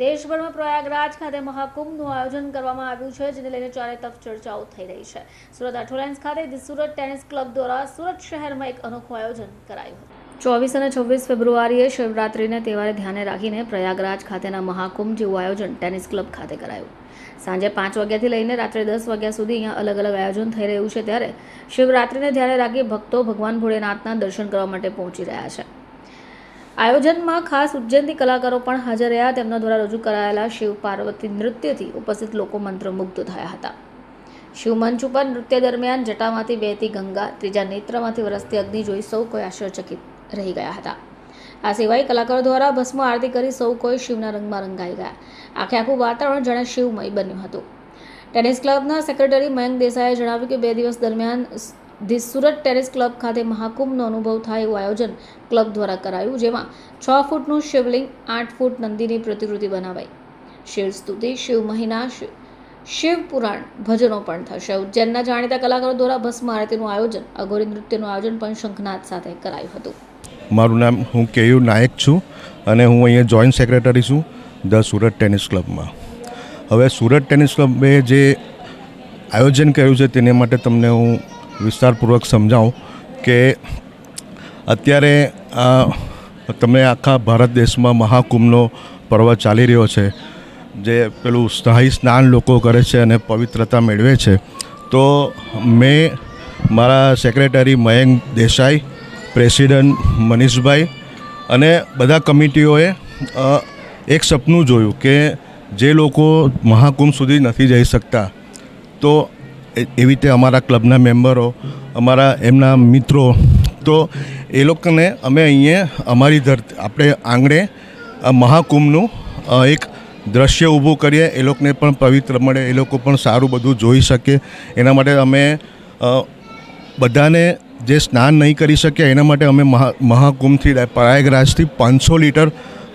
દેશભરમાં પ્રયાગરાજ ખાતે મહાકુંભનું આયોજન કરવામાં આવ્યું છે, જેને લઈને ચારે તરફ ચર્ચાઓ થઈ રહી છે. સુરત આઠોલાઇન્સ ખાતે ધી સુરત ટેનિસ ક્લબ દ્વારા સુરત શહેરમાં એક અનોખું આયોજન કરાયું હતું. ચોવીસ અને છવ્વીસ ફેબ્રુઆરીએ શિવરાત્રિને તહેવારે ધ્યાને રાખીને પ્રયાગરાજ ખાતેના મહાકુંભ જેવું આયોજન ટેનિસ ક્લબ ખાતે કરાયું. સાંજે પાંચ વાગ્યાથી લઈને રાત્રે દસ વાગ્યા સુધી અહીંયા અલગ અલગ આયોજન થઈ રહ્યું છે, ત્યારે શિવરાત્રિને ધ્યાને રાખી ભક્તો ભગવાન ભોળેનાથના દર્શન કરવા માટે પહોંચી રહ્યા છે. આયોજનમાં ખાસ ઉજ્જૈનથી કલાકારો પણ હાજર રહ્યા. તેમના દ્વારા રજૂ કરાયેલા શિવ પાર્વતી નૃત્યથી ઉપસ્થિત લોકો મંત્રમુગ્ધ થયા હતા. શિવમંચ ઉપર નૃત્ય દરમિયાન જટામાંથી વહેતી ગંગા, ત્રીજા નેત્રમાંથી વરસતી અગ્નિ જોઈ સૌ કોઈ આશ્ચર્યચકિત રહી ગયા હતા. આ સિવાય કલાકારો દ્વારા ભસ્મ આરતી કરી સૌ કોઈ શિવના રંગમાં રંગાઈ ગયા. આખે આખું વાતાવરણ જાણે શિવમય બન્યું હતું. ટેનિસ ક્લબના સેક્રેટરી મયંક દેસાઈએ જણાવ્યું કે બે દિવસ દરમિયાન ધી સુરત ટેનિસ ક્લબ ખાતે મહાકુંભનો અનુભવ થાય એવું આયોજન ક્લબ દ્વારા કરાયું, જેમાં છ ફૂટનું શિવલિંગ, આઠ ફૂટ નંદીની પ્રતિકૃતિ બનાવાઈ. શિવ સ્તુતિ, શિવ મહિના, શિવ પુરાણ ભજનો પણ થશે. ઉજ્જૈનના જાણીતા કલાકારો દ્વારા ભસ્મ આરતીનું આયોજન, અઘોરી નૃત્યનું આયોજન પણ શંખનાથ સાથે કરાયું હતું. મારું નામ, હું કેયુ નાયક છું અને હું અહીંયા જોઈન્ટ સેક્રેટરી છું ધ સુરત ટેનિસ ક્લબમાં. હવે સુરત ટેનિસ ક્લબે જે આયોજન કર્યું છે, તેને માટે તમને હું વિસ્તારપૂર્વક સમજાવું કે અત્યારે તમે આખા ભારત દેશમાં મહાકુંભનો પર્વ ચાલી રહ્યો છે, જે પેલું સ્થાયી સ્નાન લોકો કરે છે અને પવિત્રતા મેળવે છે, તો મેં મારા સેક્રેટરી મયંક દેસાઈ, પ્રેસિડન્ટ મનીષભાઈ અને બધા કમિટીઓએ એક સપનું જોયું કે જે લોકો મહાકુંભ સુધી નથી જઈ શકતા, તો એવી રીતે અમારા ક્લબના મેમ્બરો, અમારા એમના મિત્રો. તો એ લોકોને અમે અહીંયા અમારી ધરતી આપણે આંગણે મહાકુંભનું એક દ્રશ્ય ઊભું કરીએ. એ લોકોને પણ પવિત્ર મળે, એ લોકો પણ સારું બધું જોઈ શકે. એના માટે અમે બધાને જે સ્નાન નહીં કરી શક્યા, એના માટે અમે મહા, મહાકુંભથી પ્રયાગરાજથી પાંચસો લીટર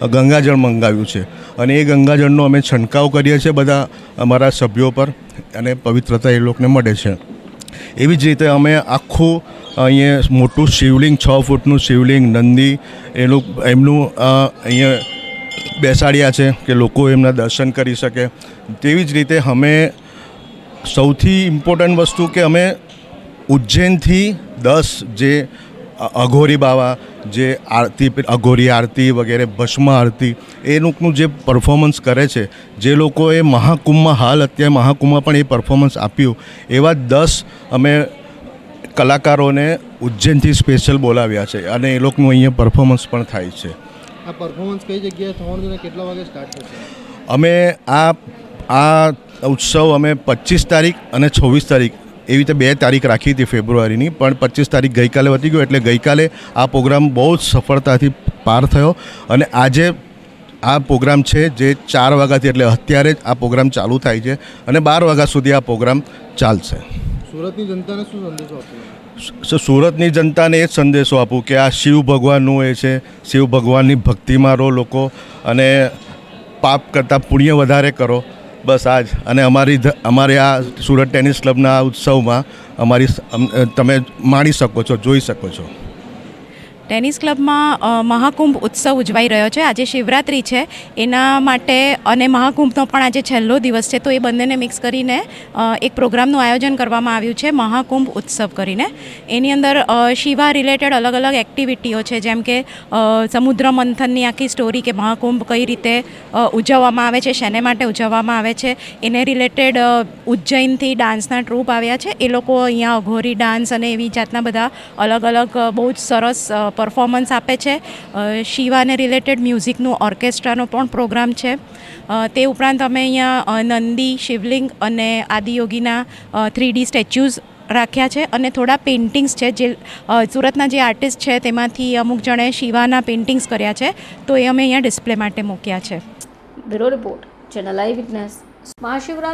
ગંગાજળ મંગાવ્યું છે. અને એ ગંગાજળનો અમે છંટકાવ કરીએ છીએ બધા અમારા સભ્યો પર અને પવિત્રતા એ લોકોને મળે છે. એવી જ રીતે અમે આખું અહીંયા મોટું શિવલિંગ, છ ફૂટનું શિવલિંગ, નંદી, એનું, એમનું અહીંયા બેસાડ્યા છે કે લોકો એમના દર્શન કરી શકે. તેવી જ રીતે અમે સૌથી ઇમ્પોર્ટન્ટ વસ્તુ કે અમે ઉજ્જૈનથી દસ જે અઘોરી બાવા જે આરતી અઘોરી આરતી વગેરે ભસ્મ આરતી એ લોકોનું જે પરફોર્મન્સ કરે છે જે લોકોએ મહાકુંભમાં હાલ અત્યારે મહાકુંભમાં પણ એ પરફોર્મન્સ આપ્યું. એવા દસ અમે કલાકારોને ઉજ્જૈનથી સ્પેશિયલ બોલાવ્યા છે અને એ લોકોનું અહીંયા પરફોર્મન્સ પણ થાય છે. આ પરફોર્મન્સ કઈ જગ્યાએ થવાનું છે કેટલા વાગે સ્ટાર્ટ થશે? અમે આ આ ઉત્સવ અમે પચીસ તારીખ અને છવ્વીસ તારીખ એવી રીતે બે તારીખ રાખી હતી ફેબ્રુઆરીની પણ પચીસ તારીખ ગઈકાલે વધી ગયો એટલે ગઈકાલે આ પ્રોગ્રામ બહુ જ સફળતાથી પાર થયો. અને આજે આ પ્રોગ્રામ છે જે ચાર વાગ્યાથી એટલે અત્યારે જ આ પ્રોગ્રામ ચાલુ થાય છે અને બાર વાગ્યા સુધી આ પ્રોગ્રામ ચાલશે. સુરતની જનતાને શું સંદેશો આપશો સુરતની જનતાને એ જ સંદેશો આપું કે આ શિવ ભગવાનનું એ છે શિવ ભગવાનની ભક્તિમાં રહો લોકો અને પાપ કરતાં પુણ્ય વધારે કરો. બસ આજ. અને અમારી અમારે આ સુરત ટેનિસ ક્લબના ઉત્સવમાં અમારી તમે માણી શકો છો, જોઈ શકો છો. ટેનિસ ક્લબમાં મહાકુંભ ઉત્સવ ઉજવાઈ રહ્યો છે. આજે શિવરાત્રિ છે. એના માટે અને મહાકુંભનો પણ આજે છેલ્લો દિવસ છે. તો એ બંનેને મિક્સ કરીને એક પ્રોગ્રામનું આયોજન કરવામાં આવ્યું છે, મહાકુંભ ઉત્સવ કરીને. એની અંદર શિવા રિલેટેડ અલગ અલગ એક્ટિવિટીઓ છે. જેમ કે સમુદ્ર મંથનની આખી સ્ટોરી કે મહાકુંભ કઈ રીતે ઉજવવામાં આવે છે, શેને માટે ઉજવવામાં આવે છે. એને રિલેટેડ ઉજ્જૈનથી ડાન્સના ટ્રુપ આવ્યા છે. એ લોકો અહીંયા અઘોરી ડાન્સ અને એવી જાતના બધા અલગ અલગ બહુ જ સરસ પરફોર્મન્સ આપે છે. શિવાને રિલેટેડ મ્યુઝિકનું ઓર્કેસ્ટ્રાનો પણ પ્રોગ્રામ છે. તે ઉપરાંત અમે અહીંયા નંદી, શિવલિંગ અને આદિયોગીના થ્રી ડી સ્ટેચ્યુઝ રાખ્યા છે અને થોડા પેઇન્ટિંગ્સ છે જે સુરતના જે આર્ટિસ્ટ છે તેમાંથી અમુક જણે શિવાના પેઇન્ટિંગ્સ કર્યા છે. તો એ અમે અહીંયા ડિસ્પ્લે માટે મૂક્યા છે. Bureau report, channel I witness. Mahashivratri